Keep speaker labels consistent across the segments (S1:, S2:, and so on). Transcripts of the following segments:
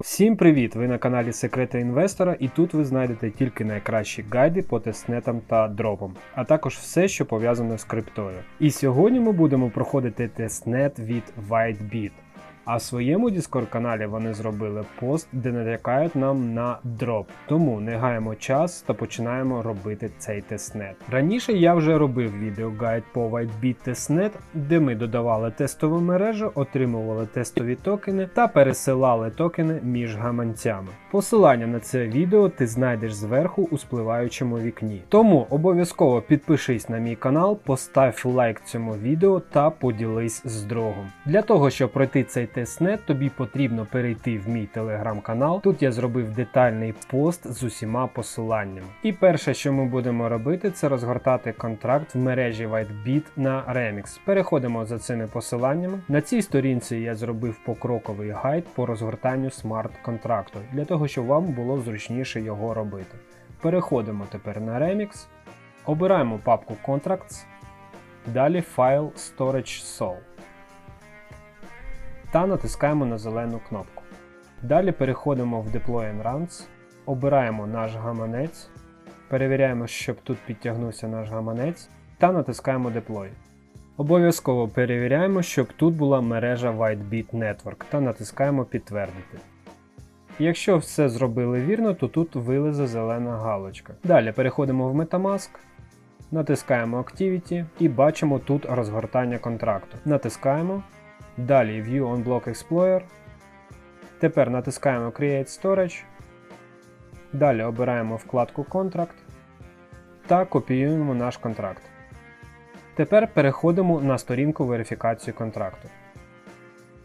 S1: Всім привіт! Ви на каналі Секрети Інвестора, і тут ви знайдете тільки найкращі гайди по тестнетам та дропам, а також все, що пов'язано з криптою. І сьогодні ми будемо проходити тестнет від WhiteBit. А в своєму Discord каналі вони зробили пост, де натякають нам на дроп. Тому не гаємо час та починаємо робити цей тестнет. Раніше я вже робив відеогайд по WhiteBit тестнет, де ми додавали тестову мережу, отримували тестові токени та пересилали токени між гаманцями. Посилання на це відео ти знайдеш зверху у спливаючому вікні. Тому обов'язково підпишись на мій канал, постав лайк цьому відео та поділись з другом. Для того, щоб пройти цей тестнет, тобі потрібно перейти в мій телеграм-канал. Тут я зробив детальний пост з усіма посиланнями. І перше, що ми будемо робити, це розгортати контракт в мережі WhiteBit на Remix. Переходимо за цими посиланнями. На цій сторінці я зробив покроковий гайд по розгортанню смарт-контракту, для того, щоб вам було зручніше його робити. Переходимо тепер на Remix, обираємо папку Contracts, далі файл Storage Sol та натискаємо на зелену кнопку. Далі переходимо в Deploy and Runs, обираємо наш гаманець, перевіряємо, щоб тут підтягнувся наш гаманець, та натискаємо Deploy. Обов'язково перевіряємо, щоб тут була мережа WhiteBit Network та натискаємо Підтвердити. Якщо все зробили вірно, то тут вилезе зелена галочка. Далі переходимо в Metamask, натискаємо Activity і бачимо тут розгортання контракту. Натискаємо. Далі View on Block Explorer. Тепер натискаємо Create Storage. Далі обираємо вкладку Contract та копіюємо наш контракт. Тепер переходимо на сторінку верифікації контракту.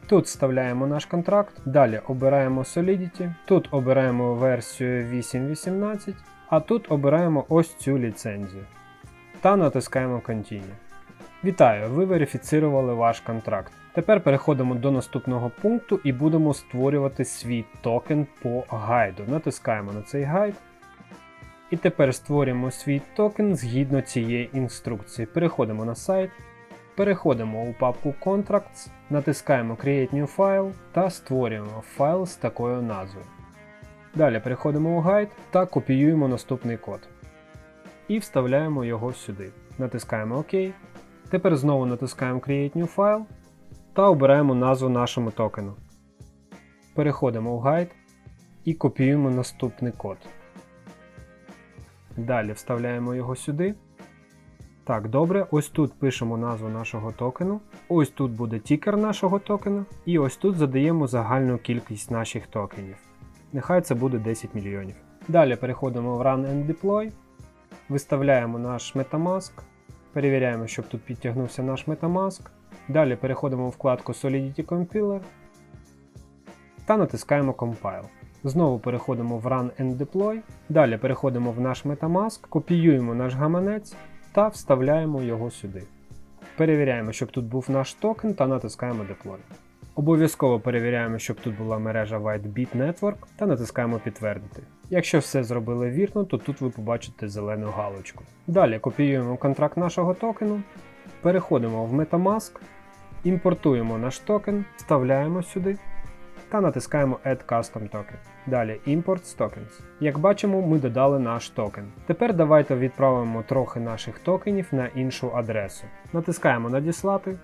S1: Тут вставляємо наш контракт, далі обираємо Solidity, тут обираємо версію 8.18, а тут обираємо ось цю ліцензію. Та натискаємо Continue. Вітаю! Ви верифіцирували ваш контракт. Тепер переходимо до наступного пункту і будемо створювати свій токен по гайду. Натискаємо на цей гайд. І тепер створюємо свій токен згідно цієї інструкції. Переходимо на сайт, переходимо у папку Contracts, натискаємо Create New File та створюємо файл з такою назвою. Далі переходимо у гайд та копіюємо наступний код. І вставляємо його сюди. Натискаємо ОК. Тепер знову натискаємо Create New File та обираємо назву нашому токену. Переходимо у гайд і копіюємо наступний код. Далі вставляємо його сюди. Так, добре, ось тут пишемо назву нашого токену. Ось тут буде тікер нашого токена. І ось тут задаємо загальну кількість наших токенів. Нехай це буде 10 мільйонів. Далі переходимо в Run and Deploy. Виставляємо наш Metamask. Перевіряємо, щоб тут підтягнувся наш Metamask. Далі переходимо у вкладку Solidity Compiler та натискаємо Compile. Знову переходимо в Run and Deploy. Далі переходимо в наш Metamask, копіюємо наш гаманець та вставляємо його сюди. Перевіряємо, щоб тут був наш токен та натискаємо Deploy. Обов'язково перевіряємо, щоб тут була мережа WhiteBit Network та натискаємо Підтвердити. Якщо все зробили вірно, то тут ви побачите зелену галочку. Далі копіюємо контракт нашого токену, переходимо в Metamask, імпортуємо наш токен, вставляємо сюди та натискаємо Add Custom Token. Далі Import Tokens. Як бачимо, ми додали наш токен. Тепер давайте відправимо трохи наших токенів на іншу адресу. Натискаємо Надіслати,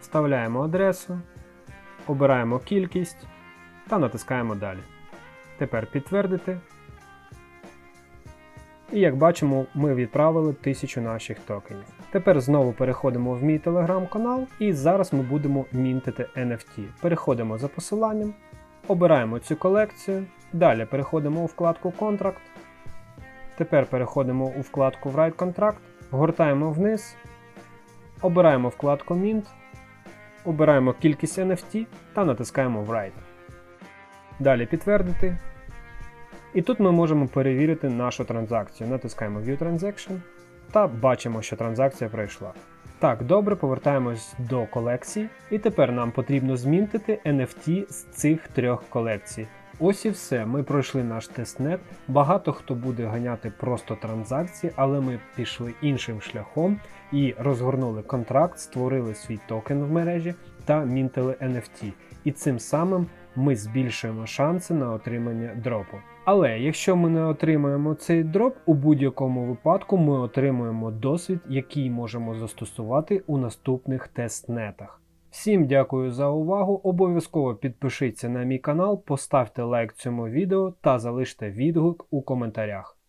S1: вставляємо адресу, обираємо кількість та натискаємо Далі. Тепер підтвердити. І як бачимо, ми відправили 1000 наших токенів. Тепер знову переходимо в мій телеграм-канал і зараз ми будемо мінтити NFT. Переходимо за посиланням, обираємо цю колекцію, далі переходимо у вкладку Контракт. Тепер переходимо у вкладку Write Contract, гортаємо вниз, обираємо вкладку Mint, обираємо кількість NFT та натискаємо Write. Далі підтвердити. І тут ми можемо перевірити нашу транзакцію. Натискаємо View Transaction та бачимо, що транзакція пройшла. Так, добре, повертаємось до колекції. І тепер нам потрібно змінтити NFT з цих трьох колекцій. Ось і все. Ми пройшли наш тестнет. Багато хто буде ганяти просто транзакції, але ми пішли іншим шляхом і розгорнули контракт, створили свій токен в мережі та мінтили NFT. І цим самим ми збільшуємо шанси на отримання дропу. Але якщо ми не отримаємо цей дроп, у будь-якому випадку ми отримуємо досвід, який можемо застосувати у наступних тестнетах. Всім дякую за увагу. Обов'язково підпишіться на мій канал, поставте лайк цьому відео та залиште відгук у коментарях.